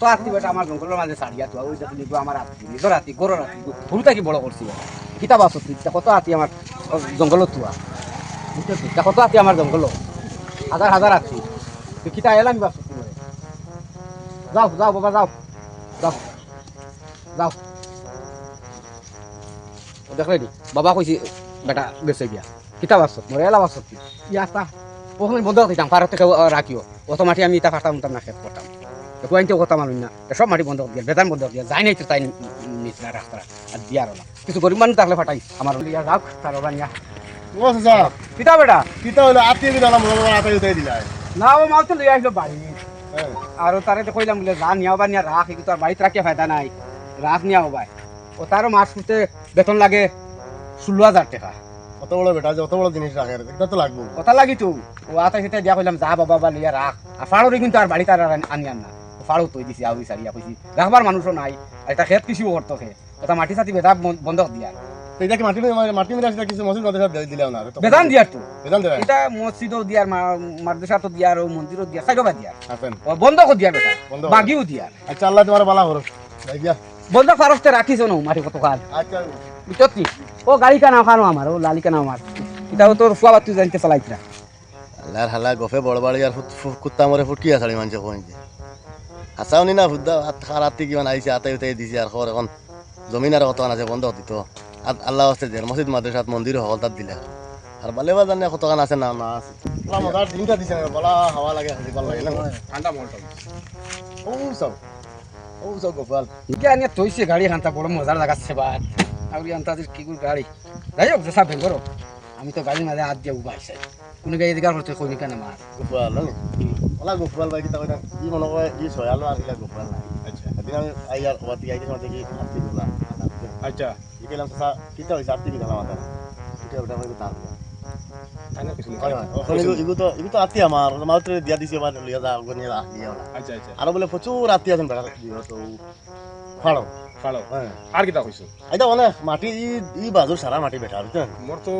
তো আত্মি বেটা আমার জঙ্গলের মাঝে ছাড়িয়া তো ওই দেখলি গো আমার আত্মি নিজের আত্মি গরুর আত্মি গরু থাকি বড় করছি কিতাব আছো তুই কত আত্মি আমার জঙ্গলত তুয়া বুঝতে তা কত আত্মি আমার জঙ্গল হাজার হাজার আত্মি তুই কিতা এলাম বাস যাও যাও বাবা যাও যাও যাও। দেখলে নি বাবা কইছি বেটা গেছে গিয়া। কিতাব আছো মরে এলাম আছো তুই ইয়া তা ওখানে বন্ধ পারত রাখিও অত মাটি আমি ইটা ফাটাম না খেত করতাম কুয়াইনতে কথা মানুষ না। সব মাটি বন্ধ দিয়ে বেদান বন্ধ দিয়ে যাই নাই তো তাই নিচলা রাস্তা আর দিয়ার না কিছু গরিব মানুষ থাকলে ফাটাই। আমার ইয়া যাক তার ওরা নিয়া। ও চাচা বেটা। কিতা হইল আত্মীয় দিলাম আতাই উঠাই দিলাই না ও মাল তো লই আসলো বাড়ি। হ্যাঁ। আর তারে তো কইলাম বলে যা নিয়া বা নিয়া রাখ এগুলো তো আর বাড়িতে রাখিয়া ফায়দা নাই। রাখ নিয়া হবাই ও তারও মাস ফুটতে বেতন লাগে ষোলো হাজার টাকা। অত বড় বেটা যে অত বড় জিনিস রাখে এটা তো লাগবো কথা লাগি তো। ও আতা সেটা দিয়া কইলাম যা বাবা বা লিয়া রাখ। আর ফাড়ো কিন্তু আর বাড়িতে আর আনি আন না। ফাড়ো তৈ দিছি আউরি সারিয়া কইছি রাখবার মানুষও নাই আর এটা খেত কিছু করতো খে ওটা মাটি সাথে বেদা বন্ধক দিয়া। তো এটা কি মাটি মানে মাটি মিলে আসলে কিছু মসজিদ মাদ্রাসা দিয়ে না বেদান দিয়ার তো বেদান দেয় এটা মসজিদও দিয়ার মাদ্রাসা তো দিয়ার ও মন্দিরও দিয়ার সাইডবা দিয়ার আসেন ও দিয়ার বেটা বাগিও দিয়ার আচ্ছা আল্লাহ তোমার বালা করো যাই গিয়া বন্ধ ফারস্তে রাখিস না মাটি কত কাল আচ্ছা। বুঝছত নি ও গাড়ি কানা খানো আমার ও লালি কানা আমার এটাও তোর ফুয়াবার তুই জানতে চালাইছিলা আল্লাহর হালা গফে বড় বাড়ি আর কুত্তা মরে ফুটকি আসাড়ি মানুষ কইছে আসাও নি না আর রাত্রি কিমান আইছে আতাই উতাই দিছে আর খবর এখন। জমিন আর কত আছে বন্ধ দিত আর আল্লাহ হস্তে দেড় মসজিদ মাদ্রাসাত মন্দির হল তাত দিলে আর বালে বা জানে কত আছে না না আছে। মজার দিনটা দিছে বলা হাওয়া লাগে হাসি ভালো লাগে না ঠান্ডা মলটা ও সব ও সব গোপাল। ইকে আনিয়া তৈছে গাড়ি হান্তা বড় মজার লাগাচ্ছে বাদ আউরি আন্তা কি করে গাড়ি। যাই হোক যেসা ভেঙ্গর আমি তো গাড়ির মাঝে হাত দিয়ে উবাইছে কোনো গাড়ি এদিকে করতে কই কেন মার গোপাল ওলা গোপাল ভাই কিতা কইতা ই মনে হয় ই ছয়ালো আর ইলা গোপাল আচ্ছা এদিন আমি আই আর ওয়াতি আইতে মাঝে কি হাতি দিলা আচ্ছা ইকেলাম সাসা কিতা হইছে আত্মি দিলা মাথা কিতা ওটা হইছে তার আর বলে প্রচুর আত্মীয় আছেন ফাড়ো আর কিতা কইছো এটা মাটি ই ই বাজুর সারা মাটি বেটা বুঝছেন মোর তো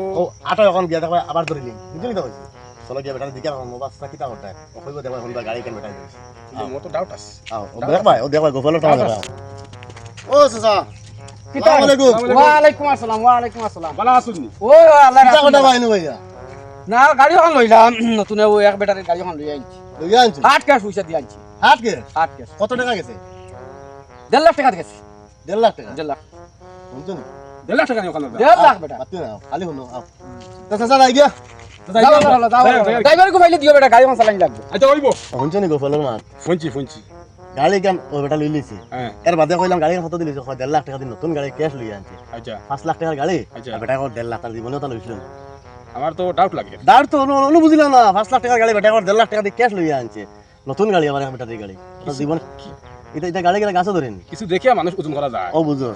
আটা এখন বিয়া দেখো আবার ধরিলি বুঝলি তো হয়েছে চলো গিয়া বেটার দিকে এখন মোবাইল কিতা করতে কইব দেখো এখন গাড়ি কেন দিছে কিন্তু মোর তো ডাউট আছে। আও ও দেখ ভাই ও দেখ ভাই গোপালের টাকা দেখ ও কিতা? আসসালামু আলাইকুম। ওয়ালাইকুম আসসালাম ওয়ালাইকুম আসসালাম। ভালো আছুনি ও আল্লাহ কিতা কথা ভাই নো ভাইয়া না গাড়ি এখন লইলাম নতুন ও এক বেটারের গাড়ি এখন লই আনছি। লইয়া আনছো? আট ক্যাশ পয়সা দিয়ে আনছি। হাট কে আট ক্যাশ কত টাকা গেছে? দেড় লাখ টাকা গেছে। দেড় লাখ টাকা? দেড় লাখ। শুনছো নি? দেড় লাখ টাকা নিয়ে ওখানে দেড় লাখ বেটা। বাতি না খালি শুনো আও তো চাচা নাই গিয়া যাও, যাও, যাও, যাও। ড্রাইভারকে পাইলে দিও বেটা গাড়ি এখন লাগবে আচ্ছা ওইব শুনছো গোপালের মাত ফোনছি ফোনছি গাড়ি কেন ও বেটা লই লিছে হ্যাঁ এর বাদে কইলাম গাড়ি কত দিলিছে হয় দেড় লাখ টাকা দিন নতুন গাড়ি ক্যাশ লই আনছে আচ্ছা পাঁচ লাখ টাকার গাড়ি আচ্ছা। আর বেটা কো দেড় লাখ টাকা জীবনেও তা লইছিল আমার তো ডাউট লাগে দাঁড় তো অনু না পাঁচ লাখ টাকার গাড়ি বেটা কো দেড় লাখ টাকা দিয়ে ক্যাশ লই আনছে নতুন গাড়ি আমার বেটা দিয়ে গাড়ি জীবন এটা এটা গাড়ি গেলে ধরেন কিছু দেখিয়া মানুষ ওজন করা যায় ও বুঝো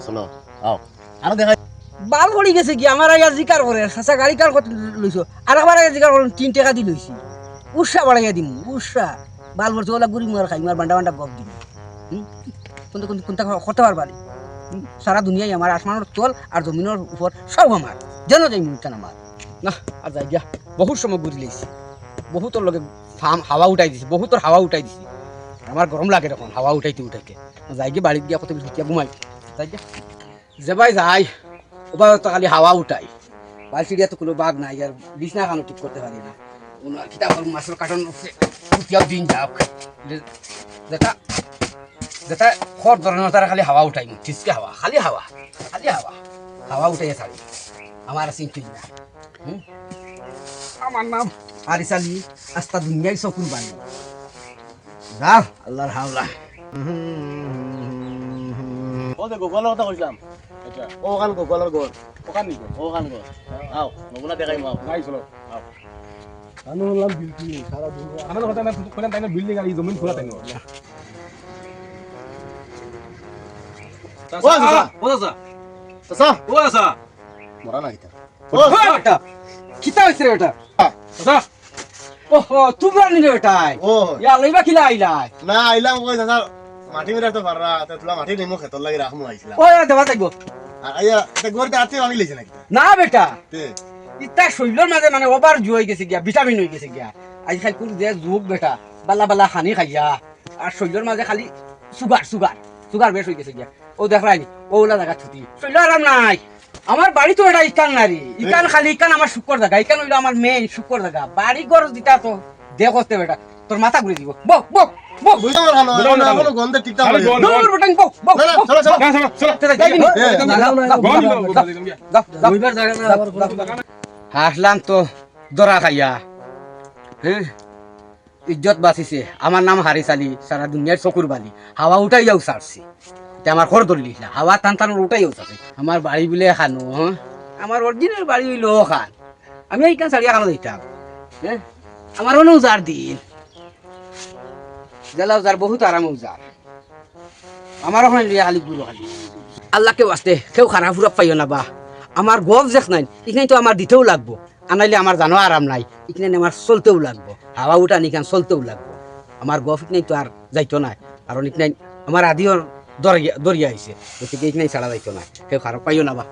আও আর দেখা বাল পড়ি গেছে কি? আমার আগে জিকার করে সাসা গাড়ি কার কত লইছো আর একবার আগে জিকার করে তিন টাকা দি লইছি উৎসাহ বাড়াইয়া দিম উৎসাহ বাল পড়ছে ওলা গুড়ি মার খাই মার বান্ডা বান্ডা গপ দিম। কোনটা কোনটা কোনটা করতে পারবারি হুম? সারা দুনিয়ায় আমার আসমানের তল আর জমিনের উপর সব আমার যেন যাই মুখটা আমার না আর যাই গিয়া বহুত সময় ঘুরি লাইছি বহুতর লগে হাওয়া উঠাই দিছি। বহুতর হাওয়া উঠাই দিছি। আমার গরম লাগে তখন হাওয়া উঠাইতে উঠাইতে। যাই গিয়ে বাড়িতে গিয়া কত ঘুমাই যাই গিয়া যে ভাই যাই। ওবার তো খালি হাওয়া উঠাই। বালচিড়িয়া তো কোনো বাঘ নাই, আর বিছনা খানো ঠিক করতে পারি না। ওনার কিতাব মাছের কাটন উঠিয়াও দিন যাক যে- যেটা যেটা খর ধরনের তারা খালি হাওয়া উঠাই ঠিসকে হাওয়া, খালি হাওয়া খালি হাওয়া। হাওয়া উঠাইয়া ছাড়ি আমার চিন্তি না। হুম? আমার নাম আরিসালি আস্তা দুনিয়ায় চকুর বানি যাও আল্লাহর হাওলা। ও যে গোপালের কথা কইলাম আচ্ছা। ও কান গোপালের ঘর ওখান নিকো? ও কান ঘর আও নমুনা দেখাই মাও নাই চলো। আমি বললাম বিলকি সারা দিন আমার কথা না কোন তাই না বিল্ডিং আর এই জমিন খোলা তাই না ও চাচা ও দাদা চাচা ও মরা না এটা ও ওটা কিতা হইছে রে ওটা দাদা ওহো তোমরা নিলে ও ইয়া লইবা কিলা আইলাই না আইলাম কই মাটি মিরা তো পাররা তে তুলা মাটি নিমু খেতর লাগি রাখমু আইছিলাম ও দেবা যাইব আর তে গরতে আতে আমি লইছে নাকি? না বেটা। তে। ইতা শরীরের মাঝে মানে ওভার জু গেছে গিয়া ভিটামিন গেছে গিয়া। আজ খালি কোন যে যুগ বেটা বালা বালা হানি খাইয়া আর শরীরের মাঝে খালি সুগার সুগার সুগার বেশ গেছে গিয়া। ও দেখলাই নি ওলা জায়গা ছুটি শৈল আরাম নাই। আমার বাড়ি তো এটা ইকান নারী ইকান খালি ইকান আমার শুকর জায়গা ইকান হইল আমার মেইন শুকর জায়গা বাড়ি ঘর দিতা তো দেখতে বেটা। তোর মাথা ঘুরে দিব। বক বক বক। বুঝতে পারো না না, এখনও গন্ধে খালি হয়ে গন্ধ। দৌড় বক বক না, না, বক। চলো, চলো। যা, চলো, চলো। যা। হাসলাম তো দরা খাইয়া। হ্যাঁ? ইজ্জত বাঁচিছে। আমার নাম হারিস আলী সারা দুনিয়ার চকুর বালি। হাওয়া উঠাইয়াও ছাড়ছে। তে আমার ঘর ধরে লিখলা হাওয়া টান টান উঠাইয়াও ছাড়ছে। আমার বাড়ি বিলে খানো হ্যাঁ? আমার অরিজিনাল বাড়ি হইল খান আমি এইখান ছাড়িয়া খানো দিতাম হ্যাঁ? আমার অনেক উজার দিন। জেলা উজার বহুত আরাম উজার আমার ওখানে লিয়া খালি গুলো খালি আল্লাহকে বাঁচতে কেউ খারাপ ফুরাপ পাইও না বা আমার গপ যেখ নাই এখানে তো আমার দিতেও লাগবো। আনাইলে আমার জানো আরাম নাই এখানে আমার চলতেও লাগবো। হাওয়া উঠা নিখান চলতেও লাগবো। আমার গপ এখানে তো আর যাইতো না কারণ এখানে আমার আদিও দরিয়া দরিয়া আইছে গতিকে এখানে ছাড়া যাইতো না কেউ খারাপ পাইও না বা